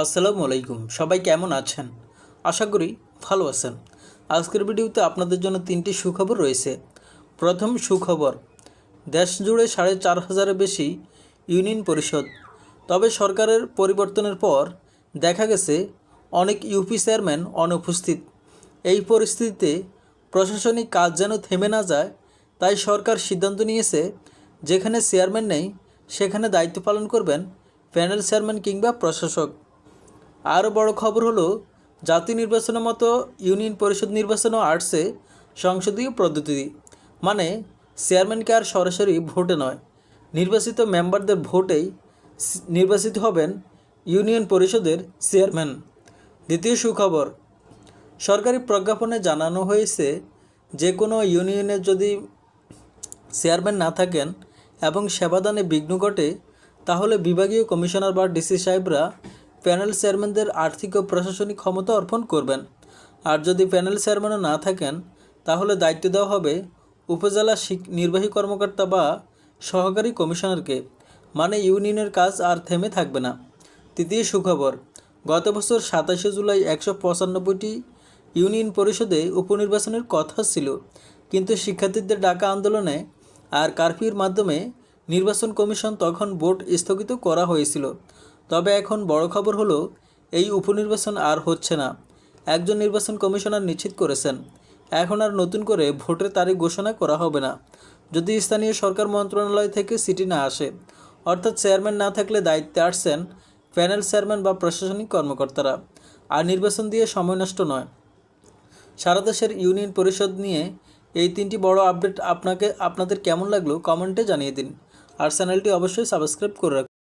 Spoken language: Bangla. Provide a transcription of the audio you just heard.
আসসালামু আলাইকুম। সবাই কেমন আছেন? আশা করি ভালো আছেন। আজকের ভিডিওতে আপনাদের জন্য তিনটি সুখবর রয়েছে। প্রথম সুখবর, দেশ জুড়ে সাড়ে চার হাজারের বেশি ইউনিয়ন পরিষদ। তবে সরকারের পরিবর্তনের পর দেখা গেছে অনেক ইউপি চেয়ারম্যান অনুপস্থিত। এই পরিস্থিতিতে প্রশাসনিক কাজ যেন থেমে না যায়, তাই সরকার সিদ্ধান্ত নিয়েছে যেখানে চেয়ারম্যান নেই, সেখানে দায়িত্ব পালন করবেন প্যানেল চেয়ারম্যান কিংবা প্রশাসক। আরও বড় খবর হলো, জাতীয় নির্বাচনের মতো ইউনিয়ন পরিষদ নির্বাচনও আসছে সংসদীয় পদ্ধতি মানে চেয়ারম্যানকে আর সরাসরি ভোটে নয়। নির্বাচিত মেম্বারদের ভোটেই নির্বাচিত হবেন ইউনিয়ন পরিষদের চেয়ারম্যান। দ্বিতীয় সুখবর, সরকারি প্রজ্ঞাপনে জানানো হয়েছে যে কোনো ইউনিয়নের যদি চেয়ারম্যান না থাকেন এবং সেবাদানে বিঘ্ন ঘটে, তাহলে বিভাগীয় কমিশনার বা ডিসি সাহেবরা প্যানেল চেয়ারম্যানদের আর্থিক ও প্রশাসনিক ক্ষমতা অর্পণ করবেন। আর যদি প্যানেল চেয়ারম্যানও না থাকেন, তাহলে দায়িত্ব দেওয়া হবে উপজেলা নির্বাহী কর্মকর্তা বা সহকারী কমিশনারকে। মানে ইউনিয়নের কাজ আর থেমে থাকবে না। তৃতীয় সুখবর, গত বছর সাতাশে জুলাই একশো পঁচানব্বইটি ইউনিয়ন পরিষদে উপনির্বাচনের কথা ছিল। কিন্তু শিক্ষার্থীদের ডাকা আন্দোলনে আর কারফিউর মাধ্যমে নির্বাচন কমিশন তখন ভোট স্থগিত করা হয়েছিল। তবে এখন বড় খবর হলো, এই উপনির্বাচন আর হচ্ছে না। একজন নির্বাচন কমিশনার নিশ্চিত করেছেন, এখন আর নতুন করে ভোটের তারিখ ঘোষণা করা হবে না। যদি স্থানীয় সরকার মন্ত্রণালয় থেকে সিটি না আসে, অর্থাৎ চেয়ারম্যান না থাকলে দায়িত্বে আসছেন প্যানেল চেয়ারম্যান বা প্রশাসনিক কর্মকর্তারা। আর নির্বাচন দিয়ে সময় নষ্ট নয়। সারা দেশের ইউনিয়ন পরিষদ নিয়ে এই তিনটি বড় আপডেট আপনাকে, আপনাদের কেমন লাগল কমেন্টে জানিয়ে দিন। আর চ্যানেলটি অবশ্যই সাবস্ক্রাইব করে রাখুন।